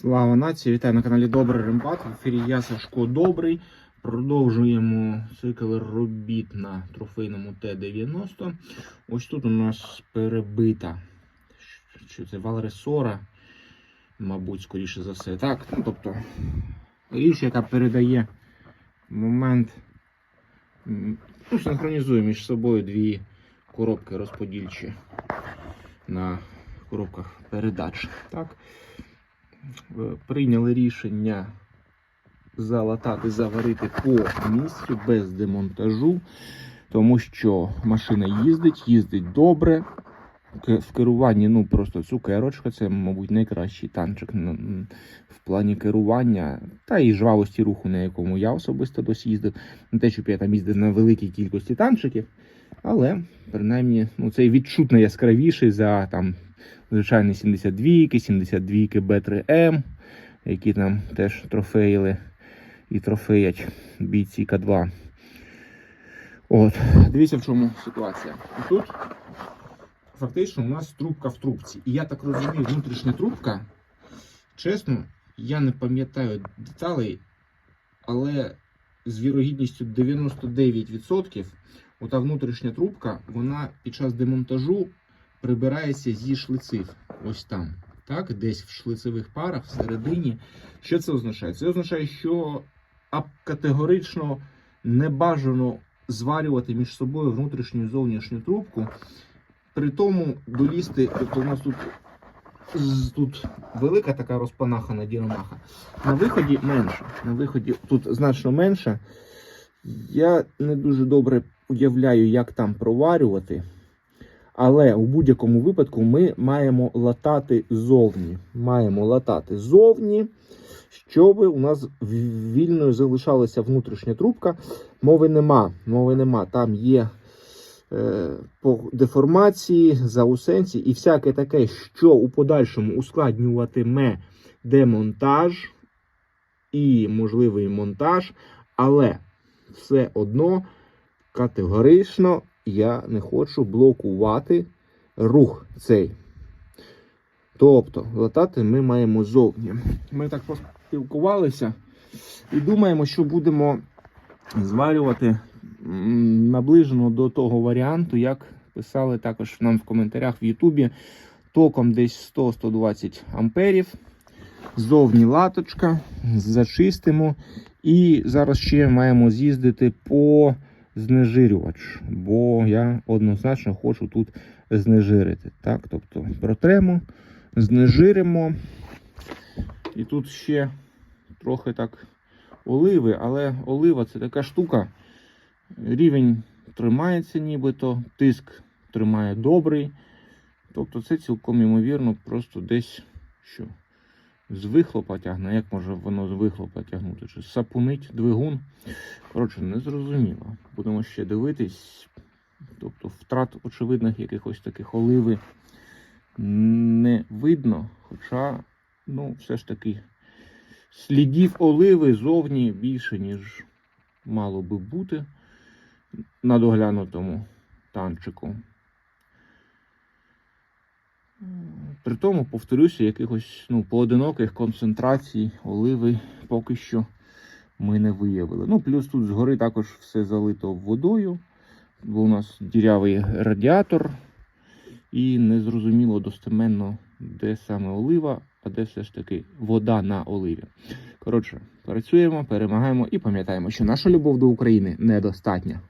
Слава нації! Вітаю на каналі Добрий Рембат. В ефірі я Сашко Добрий. Продовжуємо цикл робіт на трофейному Т-90. Ось тут у нас перебита. Що це Валресора, мабуть, скоріше за все. Так, ну тобто річ, яка передає момент. Ну, синхронізує між собою дві коробки розподільчі на коробках передач. Так. Е, прийняли рішення залатати, заварити по місцю без демонтажу, тому що машина їздить, їздить добре. В керуванні ну просто цукерочка, це, мабуть, найкращий танчик в плані керування та і жвавості руху, на якому я особисто досі їздив. Не те, щоб я там їздив на великій кількості танчиків, але принаймні ну, цей відчутно яскравіший за там звичайні 72, 72 Б3М, які там теж трофеїли і трофеять бійці К2. От, дивіться, в чому ситуація. І тут фактично у нас трубка в трубці. І я так розумію, внутрішня трубка, чесно, я не пам'ятаю деталей, але з вірогідністю 99% ота внутрішня трубка, вона під час демонтажу прибирається зі шлиців. Ось там. Так, десь в шлицевих парах всередині. Що це означає? Це означає, що категорично не бажано зварювати між собою внутрішню і зовнішню трубку. При тому долізти, тобто у нас тут, тут велика така розпанахана діромаха. На виході менше. На виході тут значно менше. Я не дуже добре уявляю, як там проварювати. Але у будь-якому випадку ми маємо латати зовні. Маємо латати зовні, щоб у нас вільною залишалася внутрішня трубка. Мови нема. Мови нема. Там є е, по деформації, заусенції і всяке таке, що у подальшому ускладнюватиме демонтаж і можливий монтаж, але все одно категорично я не хочу блокувати рух цей. Тобто, латати ми маємо зовні. Ми так поспілкувалися і думаємо, що будемо зварювати наближено до того варіанту, як писали також нам в коментарях в Ютубі. Током десь 100-120 амперів. Зовні латочка, зачистимо. І зараз ще маємо з'їздити по знежирювач, бо я однозначно хочу тут знежирити. Так, тобто протремо, знежиримо. І тут ще трохи так оливи, але олива це така штука. Рівень тримається нібито, тиск тримає добрий. Тобто це цілком ймовірно, просто десь що. З вихлопа тягне, як може воно з вихлопа тягнути? Чи сапунить двигун? Коротше, не зрозуміло. Будемо ще дивитись. Тобто втрат очевидних якихось таких оливи не видно. Хоча, ну, все ж таки, слідів оливи зовні більше, ніж мало би бути на доглянутому танчику. При тому, повторюся, якихось ну, поодиноких концентрацій оливи поки що ми не виявили. Ну, плюс тут згори також все залито водою, бо у нас дірявий радіатор, і незрозуміло достеменно, де саме олива, а де все ж таки вода на оливі. Коротше, працюємо, перемагаємо і пам'ятаємо, що наша любов до України недостатня.